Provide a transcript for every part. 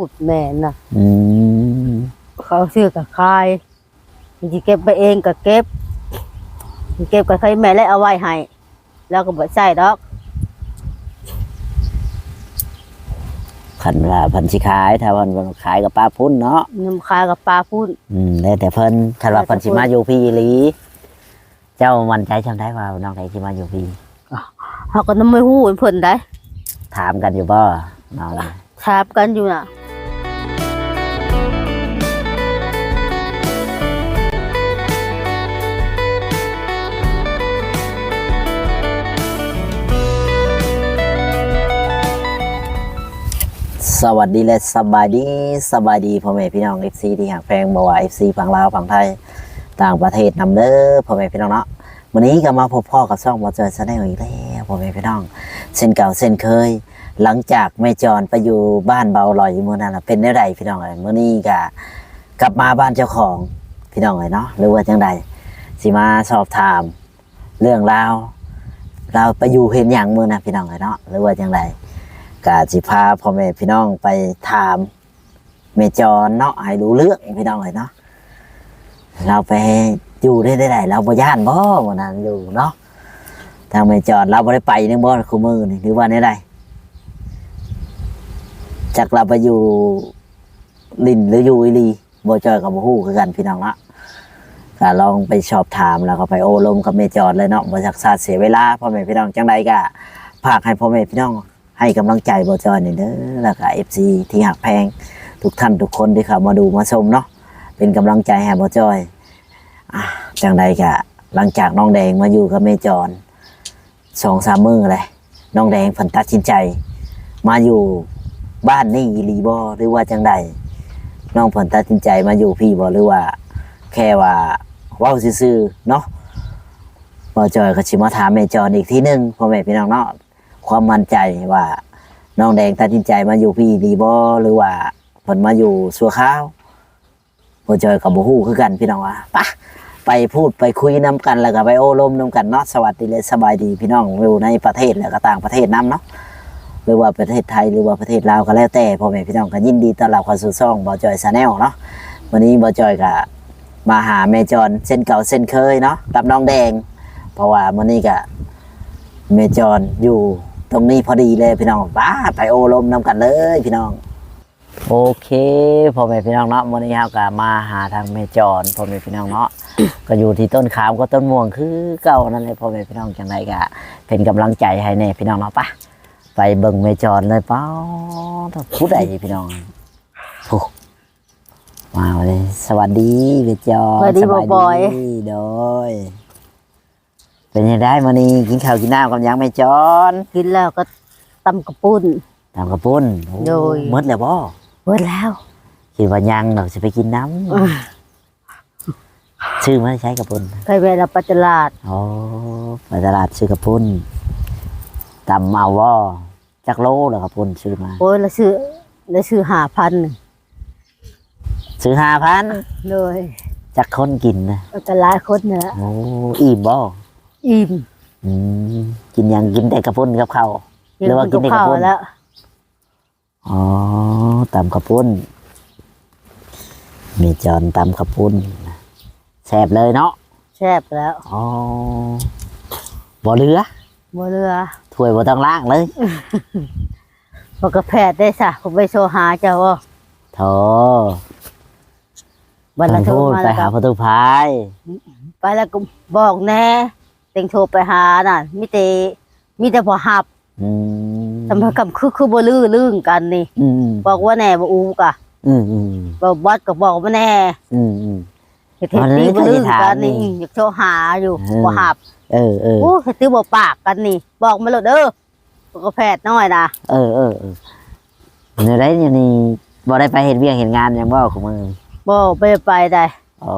พูดแม่นน่ะอืมเขาซื้อกับคายสิเก็บไปเองก็เก็บสิเก็บก็ใครแม่เลยเอาไว้ให้แล้วก็บ่ใช้ดอกคันว่าเพิ่นสิขาย ถ้าเพิ่นบ่ขายกับป้าพุ่นเนาะน้ำคายกับปลาพูด อืมแล้วแต่เพิ่นคันว่าเพิ่นสิมาอยู่พี่อีหลี เจ้ามั่นใจจำได้ว่าน้องไดสิมาอยู่พี่เฮาก็นำไม่ฮู้เพิ่นได้ถามกันอยู่บ่น้องถามกันอยู่น่ะ สวัสดีและสบายดีสบายดีพ่อแม่พี่น้อง FC ที่หักแพงบ่ว่า FC ฝั่งลาวฝั่งไทยต่างประเทศนำเด้อพ่อแม่พี่น้องเนาะวันนี้ก็มาพบพ่อกับช่องบ่เจอแสดงอีกแล้วพ่อแม่พี่น้อง เส้นเก่าเส้นเคย หลังจากแม่จรไปอยู่บ้านเบาลอยมื้อนั้นเป็นได้ไรพี่น้องเอ้ยมื้อนี้ก็กลับมาบ้านเจ้าของพี่น้องเอ้ยเนาะหรือว่าจังใดสิมาสอบถามเรื่องราวเราไปอยู่เห็นอย่างมื้อนะพี่น้องเอ้ยเนาะหรือว่าจังใด ก็สิพาพ่อแม่พี่น้องไปถามแม่จรเนาะให้รู้เรื่องพี่น้องเอ้ยเนาะเราไปอยู่ได้ได้ไเราบ่ย่านบ่วันนั้นอยู่เนาะทางแม่จรเราบ่ได้ไปนึงบ่คู่มือนี่หรือว่าในใดจากเราไปอยู่ลินหรืออยู่อีลีบจอยกับบูฮู้คือกันพี่น้องละก็ลองไปสอบถามแล้วก็ไปโอ้ลมกับเมจอดเลยเนาะบริษัทศาสตร์เสียเวลาพ่อแม่พี่น้องจังใดก็ฝากให้พ่อแม่พี่น้อง ให้กำลังใจบอจอยนี่เด้อแล้วก็เอฟซีที่หักแพงทุกท่านทุกคนที่เข้ามาดูมาชมเนาะเป็นกำลังใจให้บอจอยอะจังใดก็หลังจากน้องแดงมาอยู่กับเมจอนสองสามมือเลยน้องแดงฝันตัดสินใจ มาอยู่บ้านนี่อีหลีบอหรือว่าจังใดน้องผลตัดสินใจมาอยู่พี่บอหรือว่า แค่ว่าว้าวซื่อๆเนาะบอจอยก็ชิมาถามแม่จอนอีกทีหนึ่งพ่อแม่พี่น้องเนาะ ความมั่นใจว่าน้องแดงตัดสินใจมาอยู่พี่อีบอหรือว่าผลมาอยู่สัวข้าวบอจอยกับบูฮู้คือกันพี่น้องว่าปะไปพูดไปคุยน้กันแล้วก็ไปโอ้ลมน้กันเนาะสวัสดีเลยสบายดีพี่น้องอยู่ในประเทศแล้วก็ต่างประเทศน้เนาะหรือว่าประเทศไทยหรือว่าประเทศลาวก็แล้วแต่พ่อแม่พี่น้องก็ยินดีต้อนรับเข้าสู่ช่องบอจอยชาแนลเนาะวันนี้บอจอยก็มาหาแม่จอนเส้นเก่าเส้นเคยเนาะกับน้องแดง เพราะว่าวันนี้ก็แม่จอนอยู่ ตรงนี้พอดีเลยพี่น้องป้าไปโอลมนำกันเลยพี่น้อง โอเคพ่อแม่พี่น้องเนาะวันนี้เราก็มาหาทางแม่จอนพ่อแม่พี่น้องเนาะก็อยู่ที่ต้นขามก็ต้นม่วงคือเก่านั่นเลยพ่อแม่พี่น้องจังไรก็เป็นกำลังใจให้แน่พี่น้องเนาะปะไปเบิ่งไม่จอนเลยเป้าถ้าพูดอะไรพี่น้องโอ้มาเลยสวัสดีเวจอนสวัสดีบ่อยโดย เป็นยังไงมานี่กินข้าวกินน้ำกับยังไม่จอนกินแล้วก็ตำกระปุ้นทำกระปุ้นอ้โดย หมดแล้วบ่เบิดแล้ว คิดว่ายังเราจะไปกินน้อื้อำชื่อมาใช้กระปุ้นไปเวลาปัจจลาดโอ้ไปตลาดซื้อกระปุ้นตำเมาว่จักโลเหรอกระปุ้นซื้อมา โอ้ยแล้วซื้อแล้วซื้อหาพันซื้อห้าพันเลยจักคนกินนะปัจจลาดคนเนี่ยโอ้อิ่มบ่ อิ่มอืมกินหยังกินแต่กระปุ้นกับข้าวหรือว่ากินแต่กระข้าวปุ้นแล้วอ๋อตำกระปุ้นมีจอนตำกระปุ้นแซ่บเลยเนาะแซ่บแล้วอ๋อบ่เหลือบ่เรือถ้วยบ่ต้องล้างเลยพอกระแพทย์ได้สะผมไปโซหาเจ้าว่าโถบันละโทรพูดมาไปแล้วหาก็ประตูพายไปแล้วก็บอกแน่ เต็งโทรไปหาน่ะมิเตมีแต่พอหับอืมทำไมกับคือคือบ่ลือลื่นกันนี่ อืมบอกว่าแน่บ่อูกะอืมอืมบอกบอสก็บอกว่าแน่อืมอืม เฮ็ดให้ตีบ่ลืนกันนี่อยากโทรหาอยู่เออบ่หับเออเออ โอ้เฮ็ดตื้อบ่ปากกันนี่ บอกมาโลดเด้อบอกกระแพทย์น้อยนะเออเออเออในไรเนี่ยนี่บ่ได้ไปเห็นเวียงเห็นงานหยังบ่ของมึงบ่ไปไปได้อ๋อ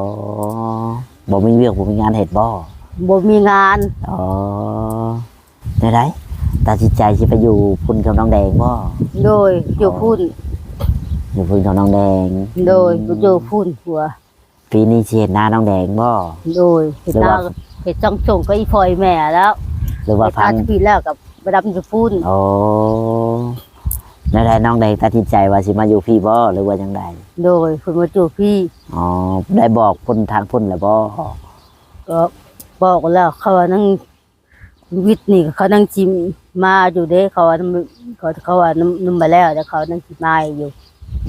บ่มีเวียงบ่มีงานเห็ดบ่ บ่มีงานอ๋อในไรตัดสินใจจะไปอยู่พุ่นกับน้องแดงบ่โดยอยู่พุ่นอยู่พุ่นกับน้องแดง โดยอยู่พุ่นหัวปีนี้สิเห็นหน้าน้องแดงบ่โดยเฮ็ดหรือนาว่าเฮ็ดจังส่งก็อีพอยแม่แล้ว หรือว่าเฮ็ดพันางปีแล้วกับไปดำอยู่พุ่นโอ้ในแล้วได้น้องได้ตัดสินใจว่าสิมาอยู่พี่บ่หรือว่าจังไดโดยเพิ่นมาจูบพี่อ๋อได้บอกพุ่นทางพุ่นแล้วบ่ก็ บอกแล้วเขาว่านั่งวิทย์นี่เขานั่งจิมมาอยู่เด้เขาว่าน้ำเขาเขาว่าน้ำน้ำมาแล้วแต่เขานั่งจิมมาอยู่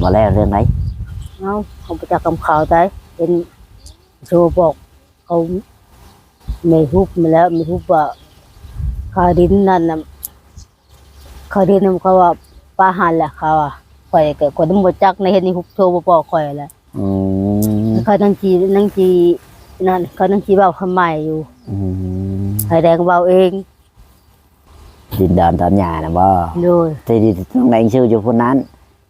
บ่แล้วเรื่องไหนเอ้าเขาไปจากคำข่าวได้เป็นโชว์บอกเขาไม่ทุบมาแล้วไม่ทุบว่าคาดินนั่นน่ะคาดินนั่นเขาว่าป้าหันแหละเขาอะข่อยก็คนต้องบจักในเห็นนี่ทุบโชว์บ่บอกข่อยแหละอืมเขานั่งจีนั่งจี นั่นเขานั่งจีเบาทำไมอยู่อืมไฟแดงเบาเองดินดอนตอนหญ้าน่ะบ่โดยที่ที่น้องแดงชื่ออยู่พุ่นนั้น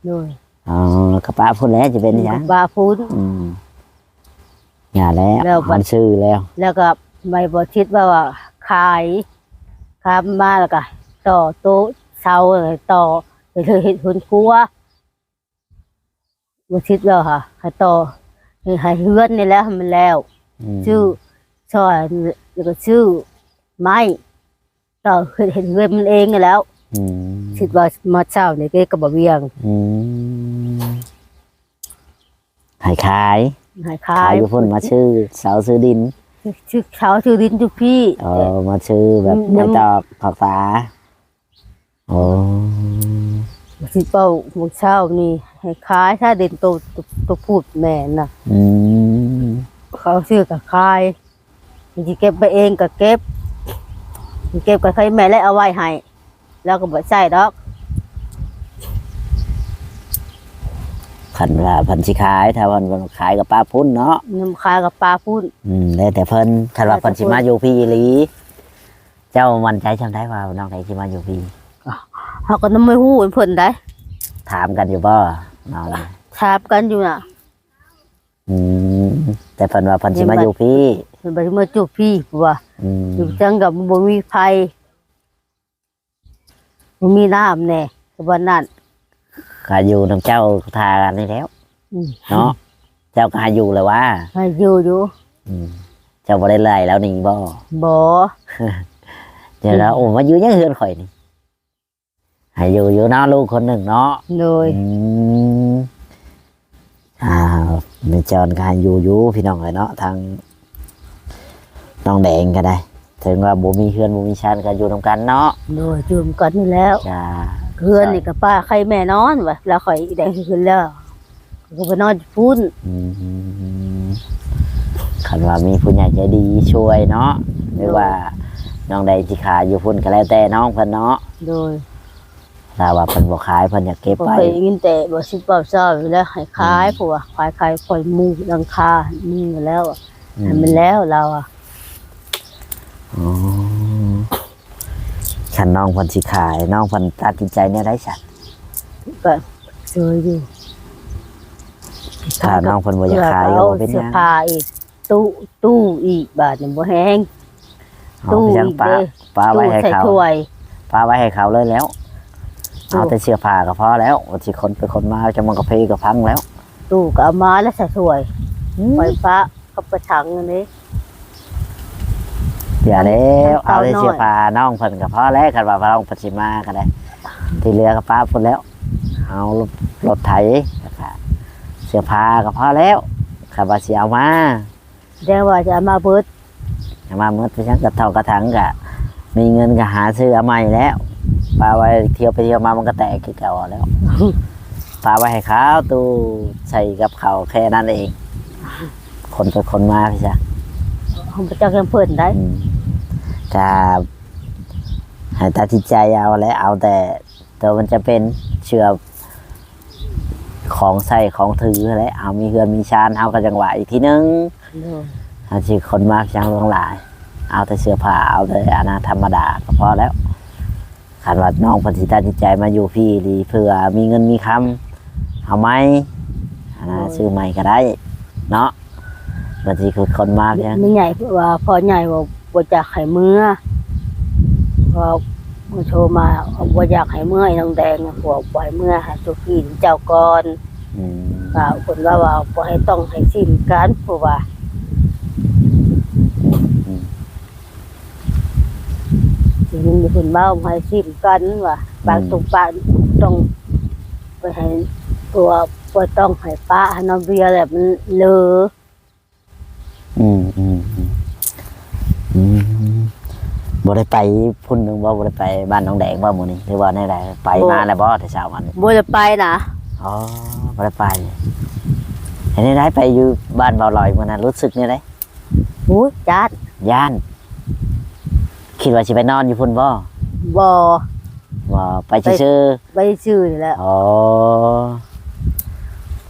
โดยอ๋อกระป้าพุ่นแล้วจะเป็นหยังบาฟูน อืมหญ้าแล้วแล้วบัด มันชื่อแล้ว แล้วก็ไม่บอชิดว่าว่าขายขายมาแล้วก็ต่อโต๊ะเสาอะไรต่อไปเธอเห็นคนกลัวบอชิดแล้วค่ะให้ต่อให้ให้เฮือนนี่แหล้วมันแล้วม ชื่อซอยแล้วก็ชื่อไม้ต่อเห็นเห็นเฮือนมันเองนี่แล้วอืมคิดว่ามาเช้านี่ก็กระบะเวียงอืมให้ขายให้ขาขายยอยู่พุ่นมาชื่อเสาซื้อดิน ชื่อเช้าชื่อดินทุกพี่เออมาชื่อแบบอืมไม่ตอกผักษาโอ้สิเป้าหมกเช้านี่ให้ขายถ้าเด่นโตตัวตัวพูดแม่น่ะ อืม เขาซื้อกับขายมันจะเก็บไปเองก็เก็บมันเก็บกับใครแม่แล้วเอาไว้ให้แล้วก็บ่ใส่ดอกพันว่าพันสิขายถ้าพันวันขายกับป้าพุ่นเนาะน้ำขายกับปลาพูดอืมแล้วแต่เพิ่นคันว่าแล้วแต่เพิ่นสิมาอยู่พี่อีหลี เจ้ามันใจจำได้ว่าน้องไหนสิมาอยู่พี่เขาก็น้ำไม่หู้เพิ่นได้ ถามกันอยู่บ่น้องทาบกันอยู่น่ะ อืมแต่เพิ่นว่าเพิ่นสิมาอยู่พี่เพิ่นบ่ได้มาจูบพี่เพราะว่าอืมอยู่จังกับบ่มีไฟบ่มีน้ำแน่ก็บ่นั่นก็อยู่นํเจ้าทากันนี่แล้ว อืมเนาะเจ้าก็หาอยู่เลยว่า ให้อยู่อยู่อืมเจ้าบ่ได้ไล่แล้วนี่บ่บ่เดี๋ยวแล้วโอ้มาอยู่ยังเฮือนข่อยนี่ให้อยู่อยู่เนาะลูกคนหนึ่งเนาะโดยอืมอ่า แม่จอนก็ให้อยู่อยู่พี่น้องเลยเนาะทางน้องแดงก็ได้ ถึงว่าบ่มีเฮือนบ่มีชานก็อยู่นำกันเนาะโดยจุ่มกันนี่แล้วจ้าเพื่อนนี่กับป้าใครแม่นอนวะแล้วข่อยอีแดงขึ้นแล้วก็ไปนอนอยู่พุ่นอืมคันว่ามีผู้ใหญ่ใจดีช่วยเนาะหรือว่าน้องใดที่ขาอยู่พุ่นก็แล้วแต่น้องเพิ่นเนาะโดย ถ้าว่าเพิ่นบ่ขายเพิ่นอยากเก็บบ่ไปเคยยินแต่บ่สิบเป้าเช้าอยู่แล้วให้ขายผัวขายขายข่อยหมูหลังคานี่อยู่แล้วอะอืให้มันแล้วเราอะอ๋อฉันน้องเพิ่นสิขาย น้องเพิ่นตัดสินใจเนี่ยได้สัตก็สวยอยู่ถ้าน้องเพิ่นบ่อยากขายก็เอาบ่เป็นหเสื้อยังผ้าอีก ตู้ตู้อีกบาทนี่บ่แห้ง เอาตู้ไปยังอีกป้าเด้ ป้าไว้ให้ตู้ใส่เขาถ้วยป้าไว้ให้เขาเลยแล้วตู้ เอาแต่เสื้อผ้าก็พอแล้วว่าสิคนไปคนมาจะมันก็เพก็พังแล้วตู้ก็เอามาแล้วใส่ถ้วยไฟฟ้าก็ประทังอันนี้อย่าแล้วเอาเอาแต่น้อยเสื้อผ้าน้องเพิ่นก็พอแล้วคันว่าน้องเพิ่นสิมาก็ได้ ที่เหลือก็ป้าพุ่นแล้ว เอารถไถแล้วก็เสื้อผ้าก็พอแล้วคันว่าสิเอามาเดี๋ยวว่าจะเอามาเบิดเอามาเมื่อไปชักกระเท่ากระถังก็มีเงินก็หาซื้อเอาใหม่แล้ว ปลาไว้เที่ยวไปเที่ยวมามันก็แตกคือเก่าแล้ว ปลาไว้ให้เขาตู้ใส่กับเขาวแค่นั้นเอง คนไปคนมาพี่จ้ะผมจะจักยังเพิ่นได้อืมก็ให้ตัดสินใจเอาแล้วเอาแต่ตัวมันจะเป็นเชื่อของใส่ของถือแล้วเอามีเฮือนมีชานเอาก็จังหวะอีกทีนึงโดยอาชีพคนมากจังหลงหลาย เอาแต่เสื้อผ้าเอาแต่อาณาธรรมดาก็พอแล้ว ขันว่าน้องพันธิตาจิตใจมาอยู่พี่ดีเพื่อมีเงินมีคำเอาไหมอาณาซื้อใหม่ก็ได้ เนาะบางทีคือคนมากเนี่ยไม่ใหญ่ว่าพอใหญ่ว่าบ่อยากให้เมื่อพอมาโทรมาบ่อยากให้เมื่อไอ้น้องแดงน่ะพวกปล่อยเมื่อให้ตัวพี่เจ้าก่อนอืม ว่าคนว่าว่าบ่ให้ต้องให้สิ้นกันเพราะว่า ทีนี้มีคนเมาให้สิ้นกันว่าบางตรงปานต้องให้ตัวบ่ต้องให้ป้าให้น้องเบียร์แบบมันเลออืมอืมอืมอืมบ่ได้ไปพุ่นหนึงบ่บ่ได้ไปบ้านน้องแดงบ่มื้อนี้หรือว่าในใดไปมาแล้วบ่แต่เช้าวันนี้บ่จะไปนะอ๋อบ่ได้ไปเห็นได้ไปอยู่บ้านเบาลอยมื้อนั้นรู้สึกนี่ไดโอ้ยจัดย่าน คิดว่าสิไปนอนอยู่พุ่นบ่บ่บ่ไปซื่อไปชื่อนี่แหละๆอ๋อ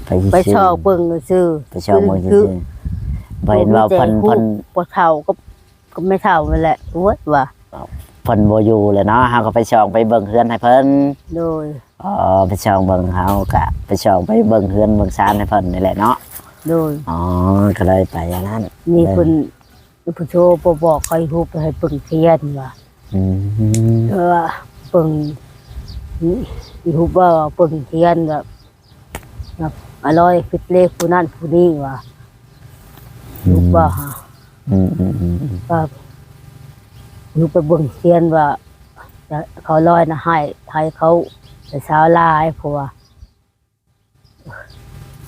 ไปซื่อๆไปชอบเบิ่งซื่อไปชอบเมืองคืซื่อๆบ่เห็นว่าเพิ่นเพิ่นบ่เฒ่าก็ก็ไม่เฒ่านั่นแหละโอ้ยว่าเพิ่นบ่อยู่เลยเนาะเฮาก็ไปช่องไปเบิ่งเฮือนให้เพิ่นโดยอ๋อไปช่องเบิ่งเฮาก็ไปช่องไปเบิ่งเฮือนเบิ่งซานให้เพิ่นนี่แหละเนาะโดยอ๋อก็เลยไปอย่างนั้นนี่เพิ่น ผู้โชว์บ่บอกใครฮู้ไปให้เบิ่งเทียนว่าอืมเออเบิ่งนี่ฮู้ว่าเบิ่งเทียนแบบแบบอร่อยฟิตเลขผู้นั้นผู้นี้ว่าฮู้ว่าฮะอืมอืมอืมอืมว่าฮู้ไปเบิ่งเทียนว่าจะเขาลอยนะให้ให้เขาแต่เช้าลายเพราะว่า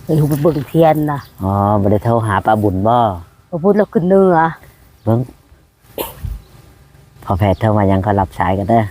ไปฮู้ไปเบิ่งเทียนนะอ๋อบ่ได้โทรหาป้าบุญบ่พอพูดแล้วขึ้นเหนื้อ เบิ่งพอแพทย์โทรมายังก็รับสายกันเด้อ